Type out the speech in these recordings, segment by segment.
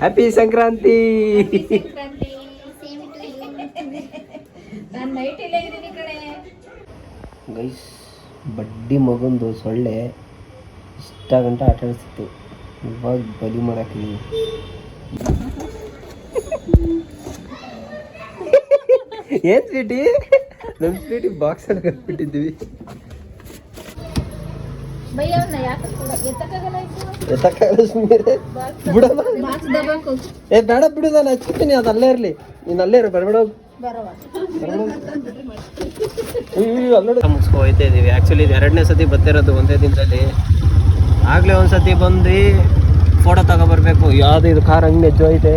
Happy Sankranti guys ಬಡ್ಡಿ ಮಗಂದು ಸೊಳ್ಳೆ ಇಷ್ಟ ಗಂಟೆ ಆಟ ಆಡಿಸ್ತಿತ್ತು. ಇವಾಗ ಬಲಿ ಮಾಡಕ್ಕೆ ಏನ್ ಸ್ವೀಟಿ ನಮ್ಮ ಸ್ವೀಟಿ ಬಾಕ್ಸಲ್ಲಿ ಬಿಟ್ಟಿದ್ದೀವಿ ಭಯ ಅವ್ನ ಯಾಕೆ ಕೂಡ ಎತ್ತಕ್ಕಾಗಲ್ಲ ಸುಮ್ಮನೆ ದಬಾಕು ಏ ಬೇಡ ಬಿಡು ನಾನು ಹಚ್ಚಿರ್ತೀನಿ ಅದು ಅಲ್ಲೇ ಇರಲಿ. ನೀನು ಅಲ್ಲೇ ಇರು ಬರಬೇಡ ಮುಗಿಸ್ಕೊ ಹೋಯ್ತಾ ಇದೀವಿ. ಆ್ಯಕ್ಚುಲಿ ಇದು ಎರಡನೇ ಸತಿ ಬರ್ತಿರೋದು ಒಂದೇ ದಿನದಲ್ಲಿ. ಆಗಲೇ ಒಂದು ಸತಿ ಬಂದು ಫೋಟೋ ತಗೊಬರ್ಬೇಕು. ಯಾವುದು ಇದು ಕಾರ್ ಹಂಗೆ ನೆಜ್ಜು ಐತೆ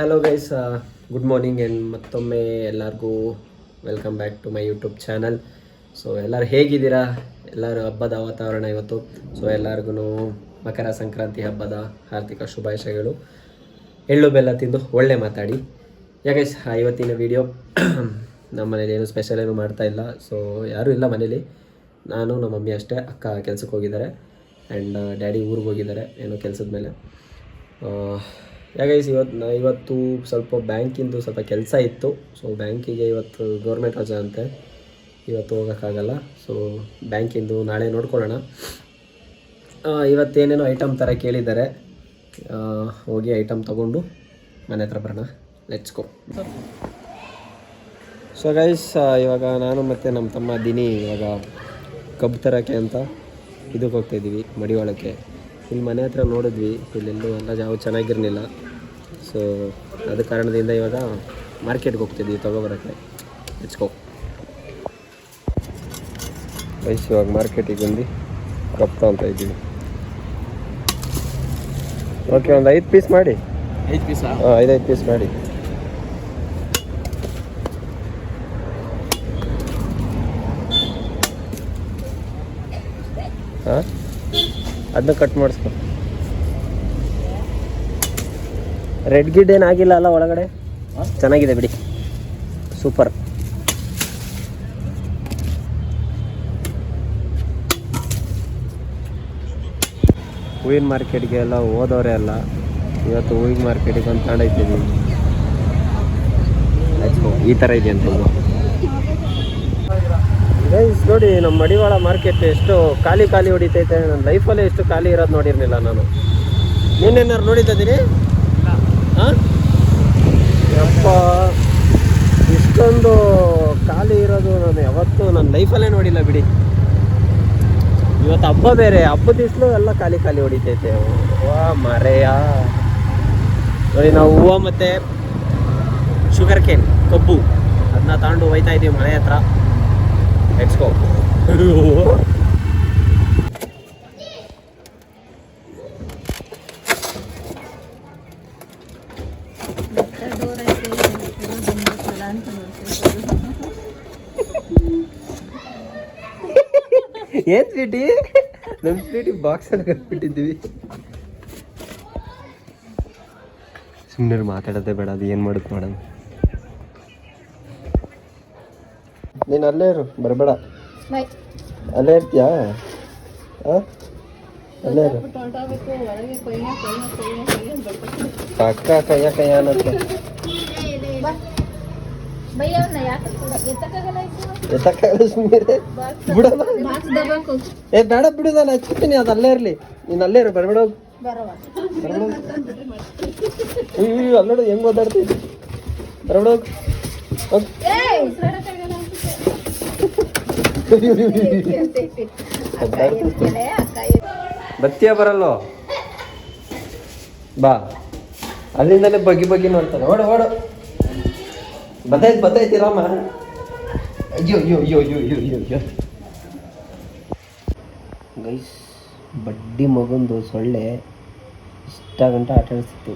ಹಲೋ ಗೈಸ್ ಗುಡ್ ಮಾರ್ನಿಂಗ್ ಏನು ಮತ್ತೊಮ್ಮೆ ಎಲ್ಲರಿಗೂ. Welcome back to my YouTube channel so ಎಲ್ಲರೂ ಹೇಗಿದ್ದೀರಾ? ಎಲ್ಲರೂ ಹಬ್ಬದ ವಾತಾವರಣ ಇವತ್ತು? ಸೊ ಎಲ್ಲರಿಗೂ ಮಕರ ಸಂಕ್ರಾಂತಿ ಹಬ್ಬದ ಆರ್ಥಿಕ ಶುಭಾಶಯಗಳು. ಎಳ್ಳು ಬೆಲ್ಲ ತಿಂದು ಒಳ್ಳೆ ಮಾತಾಡಿ. ಯಾಕೆ ಇವತ್ತಿನ ವಿಡಿಯೋ ನಮ್ಮ ಮನೇಲಿ ಏನು ಸ್ಪೆಷಲ್ ಏನು ಮಾಡ್ತಾ ಇಲ್ಲ. ಸೊ ಯಾರೂ ಇಲ್ಲ ಮನೇಲಿ. ನಾನು, ನಮ್ಮ ಮಮ್ಮಿ ಅಷ್ಟೇ, ಅಕ್ಕ ಕೆಲಸಕ್ಕೆ ಹೋಗಿದ್ದಾರೆ. ಆ್ಯಂಡ್ ಡ್ಯಾಡಿ ಊರಿಗೆ ಹೋಗಿದ್ದಾರೆ, ಏನೋ ಕೆಲಸದ ಮೇಲೆ. ಯಾಕೈಸ್ ಇವತ್ತು ಇವತ್ತು ಸ್ವಲ್ಪ ಬ್ಯಾಂಕಿಂದು ಸ್ವಲ್ಪ ಕೆಲಸ ಇತ್ತು. ಸೊ ಬ್ಯಾಂಕಿಗೆ ಇವತ್ತು ಗೌರ್ಮೆಂಟ್ ರಜಾ ಅಂತೆ. ಇವತ್ತು ಹೋಗೋಕ್ಕಾಗಲ್ಲ. ಸೊ ಬ್ಯಾಂಕಿಂದು ನಾಳೆ ನೋಡ್ಕೊಳ್ಳೋಣ. ಇವತ್ತೇನೇನೋ ಐಟಮ್ ಥರ ಕೇಳಿದ್ದಾರೆ. ಹೋಗಿ ಐಟಮ್ ತೊಗೊಂಡು ಮನೆ ಹತ್ರ ಬರೋಣ. ಲೆಟ್ಸ್ ಗೋ ಸೊ ಗೈಸ್ ಇವಾಗ ನಾನು ಮತ್ತು ನಮ್ಮ ತಮ್ಮ ದಿನಿ ಇವಾಗ ಕಬ್ಬು ತರೋಕ್ಕೆ ಅಂತ ಇದಕ್ಕೆ ಹೋಗ್ತಾಯಿದ್ದೀವಿ ಮಡಿವಾಳಕ್ಕೆ. ಇಲ್ಲಿ ಮನೆ ಹತ್ರ ನೋಡಿದ್ವಿ. ಇಲ್ಲೆಲ್ಲೂ ಎಲ್ಲ ಜಾವು ಚೆನ್ನಾಗಿರಲಿಲ್ಲ. ಸೊ ಅದ ಕಾರಣದಿಂದ ಇವಾಗ ಮಾರ್ಕೆಟ್ಗೆ ಹೋಗ್ತಿದ್ದೀವಿ ತೊಗೊಬರೋಕ್ಕೆ. ಹೆಚ್ಕೋ ವಯಸ್ಸು ಇವಾಗ ಮಾರ್ಕೆಟಿಗೆ ಬಂದು ಕಪ್ಪ ಅಂತ ಇದ್ದೀವಿ. ಓಕೆ ಒಂದು ಐದು ಪೀಸ್ ಮಾಡಿ. ಐದು ಪೀಸ್ ಹಾಂ ಐದೈದು ಪೀಸ್ ಮಾಡಿ. ಹಾಂ? ಅದನ್ನ ಕಟ್ ಮಾಡಿಸ್ಕೊ. ರೆಡ್ ಗಿಡ್ ಏನಾಗಿಲ್ಲ ಅಲ್ಲ ಒಳಗಡೆ? ಚೆನ್ನಾಗಿದೆ ಬಿಡಿ. ಸೂಪರ್ ಹೂವಿನ ಮಾರ್ಕೆಟ್ಗೆ ಎಲ್ಲ ಹೋದವರೇ ಅಲ್ಲ ಇವತ್ತು ಹೂವಿನ ಮಾರ್ಕೆಟಿಗೆ ಒಂದು ತಗೊಂಡೋಗ್ತಿದ್ದೀವಿ ಈ ಥರ ಇದೆ ಅಂತ ನೋಡಿ ನಮ್ಮ ಮಡಿವಾಳ ಮಾರ್ಕೆಟ್ ಎಷ್ಟು ಖಾಲಿ ಖಾಲಿ ಹೊಡಿತೈತೆ. ನನ್ನ ಲೈಫಲ್ಲೇ ಎಷ್ಟು ಖಾಲಿ ಇರೋದು ನೋಡಿರಲಿಲ್ಲ ನಾನು. ನೀನೇನಾರು ನೋಡಿದ್ದೀರಿ ಹಾಂ ಯಪ್ಪ ಇಷ್ಟೊಂದು ಖಾಲಿ ಇರೋದು ನಾನು ಯಾವತ್ತೂ ನನ್ನ ಲೈಫಲ್ಲೇ ನೋಡಿಲ್ಲ ಬಿಡಿ. ಇವತ್ತು ಹಬ್ಬ ಬೇರೆ ಹಬ್ಬದ ಇಸ್ಲು ಎಲ್ಲ ಖಾಲಿ ಖಾಲಿ ಹೊಡಿತೈತೆ. ವಾ ಮರೆಯ. ನೋಡಿ ನಾವು ಹೂವು ಮತ್ತು ಶುಗರ್ ಕೇನ್ ಕಬ್ಬು. ಅದನ್ನ ತಗೊಂಡು ಹೋಯ್ತಾ ಇದ್ದೀವಿ ಮನೆ ಹತ್ರ. ಎಕ್ಸ್ಕೋ ಏನ್ ಸ್ವೀಟಿ ನಮ್ ಸ್ವೀಟಿ ಬಾಕ್ಸ್ ಅಲ್ಲಿ ಕಟ್ಬಿಟ್ಟಿದ್ವಿ ಸುಮ್ಮನೆ ಮಾತಾಡೋದೇ ಬೇಡ ಅದು ಏನು ಮಾಡುತ್ತೆ ಮೇಡಮ್ ನೀನು ಅಲ್ಲೇ ಇರು ಬರಬೇಡ. ಅಲ್ಲೇ ಇರ್ತೀಯಾ? ಹಾಂ ಅಲ್ಲೇ ಇರು. ಕೊಯ್ಯ ಪಕ್ಕ ಕೈಯ ಕೈಯ ಅನ್ನತ್ತೆ ಏ ಬೇಡ ಬಿಡು ನಾನು ಹಚ್ಚಿರ್ತೀನಿ ಅದು ಅಲ್ಲೇ ಇರಲಿ. ನೀನು ಅಲ್ಲೇ ಇರು ಬರಬೇಡ ಅಯ್ಯೋ ಅಲ್ಲೋಡು ಹೆಂಗ್ ಓದಾಡ್ತಿದ್ದೆ ಬರಬೇಡ ಬತ್ತಿಯ ಬರಲ್ಲೋ ಬಾ. ಅಲ್ಲಿಂದಲೇ ಬಗ್ಗಿ ಬಗ್ಗಿ ನೋಡ್ತಾರೆ ಓಡು ಓಡು. ಬತ್ತೈತ್ ಬತ್ತೈತಿ ರಾಮ ಅಯ್ಯೋ ಅಯ್ಯೋ ಅಯ್ಯೋ ಅಯ್ಯೋ ಅಯ್ಯೋ ಅಯ್ಯೋ ಅಯ್ಯೋ ಗೈಸ್ ಬಡ್ಡಿ ಮಗಂದು ಸೊಳ್ಳೆ ಇಷ್ಟ ಗಂಟೆ ಆಟ ಆಡಿಸ್ತಿತ್ತು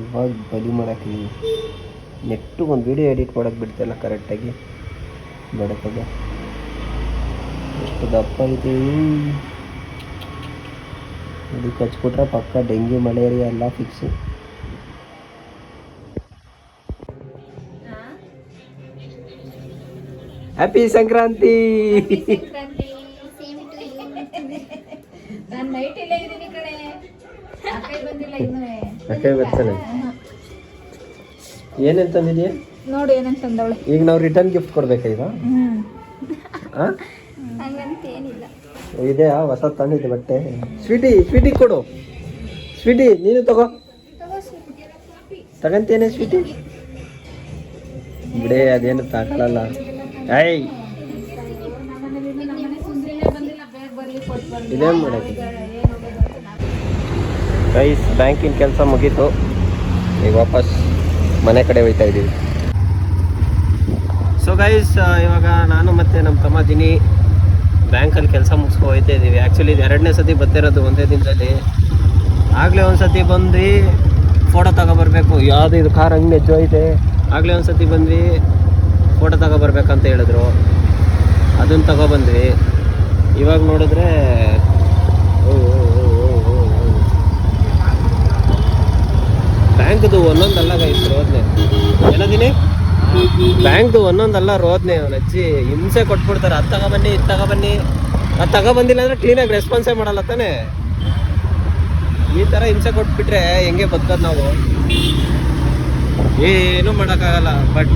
ಇವಾಗ ಬಲಿ ಮಾಡಕ್ಕೆ ನೆಟ್ಟು ಒಂದು ವಿಡಿಯೋ ಎಡಿಟ್ ಮಾಡೋಕೆ ಬಿಡ್ತಿಲ್ಲ ಕರೆಕ್ಟಾಗಿ ಬಡಕದ ಎಷ್ಟು ದಪ್ಪ ಐತಿ. ಇದಕ್ಕೆ ಹಚ್ಬಿಟ್ರೆ ಪಕ್ಕ ಡೆಂಗ್ಯೂ, ಮಲೇರಿಯಾ ಎಲ್ಲ ಫಿಕ್ಸು ಇದ್ದೀನಿ ಸಂಕ್ರಾಂತಿ ಏನೇನ್ ಅಕ್ಕ ಬರ್ತಾನೆ ಏನೇನು ತಂದಿದೀಯ? ನೋಡು ಏನಂತ ತಂದವಳೆ. ಈಗ ನಾವು ರಿಟರ್ನ್ ಗಿಫ್ಟ್ ಕೊಡ್ಬೇಕಾ ಈಗ ಇದೆಯಾ ಹೊಸ ತಂದಿದ್ದೆ ಬಟ್ಟೆ. ಸ್ವೀಟಿ ಸ್ವೀಟಿ ಕೊಡು. ಸ್ವೀಟಿ ನೀನು ತಗೋ. ತಗಂತೇನೆ ಸ್ವೀಟಿ ಬಿಡೇ ಅದೇನು ತಗೊಳಲ್ಲ ಐ ಇದೇನು ಬ್ಯಾಂಕಿನ ಕೆಲಸ ಮುಗೀತು. ಈಗ ವಾಪಸ್ ಮನೆ ಕಡೆ ಹೋಯ್ತಾ ಇದ್ದೀವಿ. ಸೊ ಗೈಸ್ ಇವಾಗ ನಾನು ಮತ್ತೆ ನಮ್ಮ ತಮ್ಮ ದಿನಿ ಬ್ಯಾಂಕಲ್ಲಿ ಕೆಲಸ ಮುಗಿಸ್ಕೊ ಹೋಯ್ತಾ ಇದ್ದೀವಿ. ಆ್ಯಕ್ಚುಲಿ ಇದು ಎರಡನೇ ಸತಿ ಬರ್ತಿರೋದು ಒಂದೇ ದಿನದಲ್ಲಿ. ಆಗಲೇ ಒಂದು ಸತಿ ಬಂದು ಫೋಟೋ ತಗೊಬರ್ಬೇಕು ಯಾವುದು ಇದು ಕಾರ್ ಹಂಗೆ ನೆಜ್ಜು ಐತೆ ಆಗಲೇ ಒಂದು ಸತಿ ಬಂದ್ವಿ ತಗೊಬರ್ಬೇಕಂತ ಹೇಳಿದ್ರು. ಅದನ್ನು ತಗೊಬಂದ್ವಿ. ಇವಾಗ ನೋಡಿದ್ರೆ. ಬ್ಯಾಂಕ್ದು ಒಂದೊಂದಲ್ಲ ಗೈಸ್ ರೋದ್ನೆ. ಏನದಿನಿ? ಬ್ಯಾಂಕ್ದು ಒಂದೊಂದಲ್ಲ ರೋದ್ನೆ ಅವ್ನ ಅಜ್ಜಿ. ಹಿಂಸೆ ಕೊಟ್ಬಿಡ್ತಾರೆ. ಅದು ತಗೊಬನ್ನಿ, ಇದು ತಗೊಬನ್ನಿ. ಅದು ತಗೊಬಂದಿಲ್ಲ ಅಂದ್ರೆ ಕ್ಲೀನಾಗಿ ರೆಸ್ಪಾನ್ಸೇ ಮಾಡಲ್ಲ ತಾನೆ. ಈ ಥರ ಹಿಂಸೆ ಕೊಟ್ಬಿಟ್ರೆ ಹೆಂಗೆ ಬದುಕೋದು ನಾವು? ಏನು ಮಾಡೋಕ್ಕಾಗಲ್ಲ ಬಟ್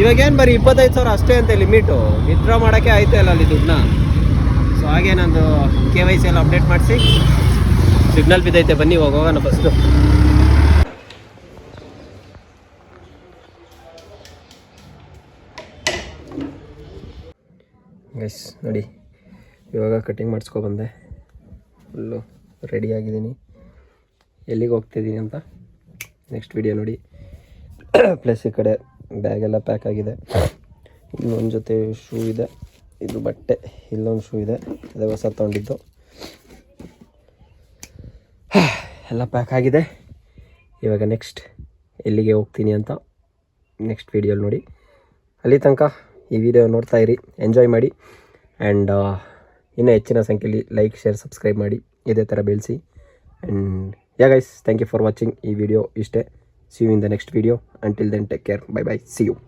ಇವಾಗೇನು ಬರೀ ಇಪ್ಪತ್ತೈದು ಸಾವಿರ ಅಷ್ಟೇ ಅಂತೆ ಲಿಮಿಟು ವಿತ್ಡ್ರಾ ಮಾಡೋಕ್ಕೆ ಆಯ್ತಾ ಇಲ್ಲ ಅಲ್ಲಿ ದುಡ್ಡನ್ನ. ಸೊ ಹಾಗೆ ನಂದು ಕೆ ವೈ ಸಿ ಎಲ್ಲ ಅಪ್ಡೇಟ್ ಮಾಡಿಸಿ. ಸಿಗ್ನಲ್ ಬಿದ್ದೈತೆ, ಬನ್ನಿ, ಇವಾಗ ಹೋಗೋಣ ಫಸ್ಟು ಗೈಸ್ ನೋಡಿ, ಇವಾಗ ಕಟಿಂಗ್ ಮಾಡಿಸ್ಕೊಬಂದೆ ಫುಲ್ಲು ರೆಡಿ ಆಗಿದ್ದೀನಿ. ಎಲ್ಲಿಗೆ ಹೋಗ್ತಿದ್ದೀನಿ ಅಂತ? ನೆಕ್ಸ್ಟ್ ವಿಡಿಯೋ ನೋಡಿ. ಪ್ಲಸ್ ಈ ಕಡೆ ಬ್ಯಾಗೆಲ್ಲ ಪ್ಯಾಕ್ ಆಗಿದೆ. ಇಲ್ಲೊಂದು ಜೊತೆ ಶೂ ಇದೆ. ಇದು ಬಟ್ಟೆ, ಇಲ್ಲೊಂದು ಶೂ ಇದೆ. ಅದೇ ಹೊಸ ತೊಗೊಂಡಿದ್ದು. ಎಲ್ಲ ಪ್ಯಾಕ್ ಆಗಿದೆ. ಇವಾಗ ನೆಕ್ಸ್ಟ್ ಎಲ್ಲಿಗೆ ಹೋಗ್ತೀನಿ ಅಂತ ನೆಕ್ಸ್ಟ್ ವೀಡಿಯೋಲಿ ನೋಡಿ. ಅಲ್ಲಿ ತನಕ ಈ ವಿಡಿಯೋ ನೋಡ್ತಾ ಇರಿ. ಎಂಜಾಯ್ ಮಾಡಿ. ಆ್ಯಂಡ್ ಇನ್ನೂ ಹೆಚ್ಚಿನ ಸಂಖ್ಯೆಯಲ್ಲಿ ಲೈಕ್ ಶೇರ್ ಸಬ್ಸ್ಕ್ರೈಬ್ ಮಾಡಿ. ಇದೇ ಥರ ಬೆಳೆಸಿ. And yeah guys thank you for watching ಈ ವಿಡಿಯೋ ಇಷ್ಟೇ. See you in the next video. Until then, take care. Bye bye. See you.